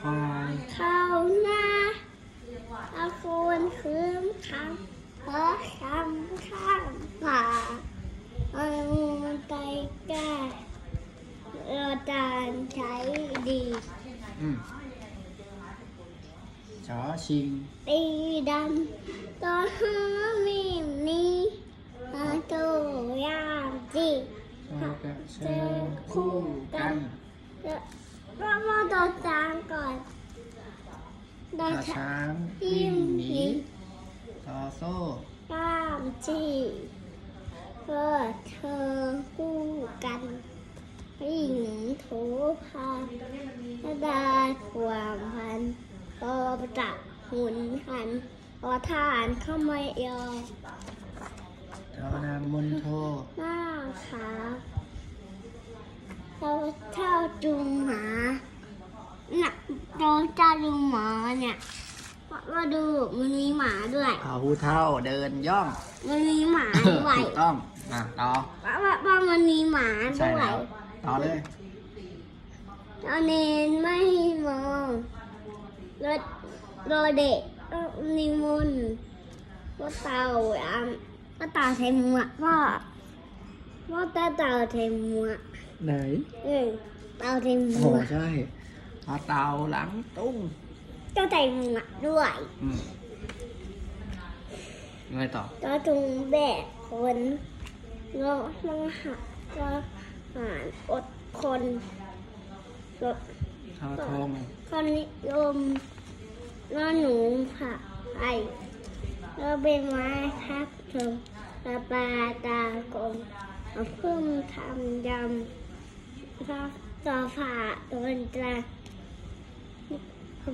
ควาเขาหน้าตะโกนคืมคำเพราะคำข้างป่าเอไใจแก้เราการใช้ดีอืมชอชิง ตีดำตอนหามีนี้มาตูยามจีเจอคู่กัน แล้วมาตัวจ้า ดอตาช้าช้างยิวิ่งมหนียิมต่อโซ่ยามจีเพื่อเธอคู่กันวิ่งโถพานได้ความพันพอประจับหุนหันพอทานเข้าไม่ยอมทอนามมนโทหน้าขาเราเช่าจูงหมะเราเช่าจูงหมาเนี่ยมาดูมันมีหมาด้วยเอาผู้เท่าเดินย่อง มันมีหมาด้วยถูกต้องอะต่อว่าว่าว่ามันมีหมาใช่ด้วยแล้วต่อเลยตอนเนนไม่มองรถรถเด็กเอ่อนิมนต์ว่าเต่าอะว่าเต่าใส่หมวกว่าว่าเต่าเต่าใส่หมวกไหนเออเต่าใส่หมโอ้วกใช่ พาเต่าหลังตุ้งเจ้าใส่หมวกด้วยอืมไงต่อเจ้าจุงแบกคนแล้วมังหักก็หารอดคนแล้วทอทงคนนิยมแล้วหนูผักไอแล้วใบไม้ทับถมระปลาตากลมเอาพึ่งทำยำพระต่อผ่าตนตรา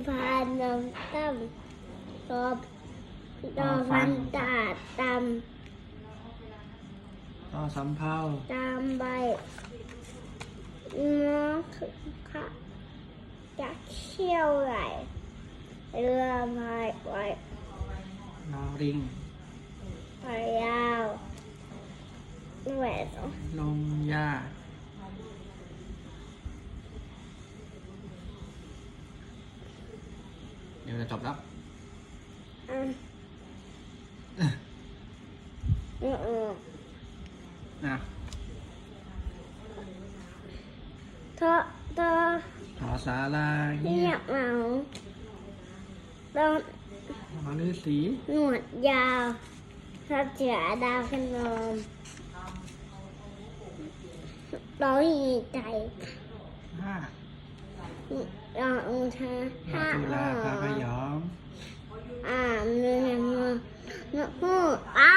พานนำตั้มตอบดอฟันตาดตต่อสำเภาำตามใบเนื้อค่ะจะเชี่ยวไหลเรือพายไว้นอริงพายยาวแหวน ลงยาเดี๋ยว จะจบแล้วอะเออเออนะเธอเธอขอสาลาเงีเงียยบบเหงาตอนขอฤาษีหนวดยาวทับเสือดาวขนมร้อยใจห้าด อกองชามาห้าจุฬาพาพอยอมอ่าเนื้อเนื้อเนื้ออา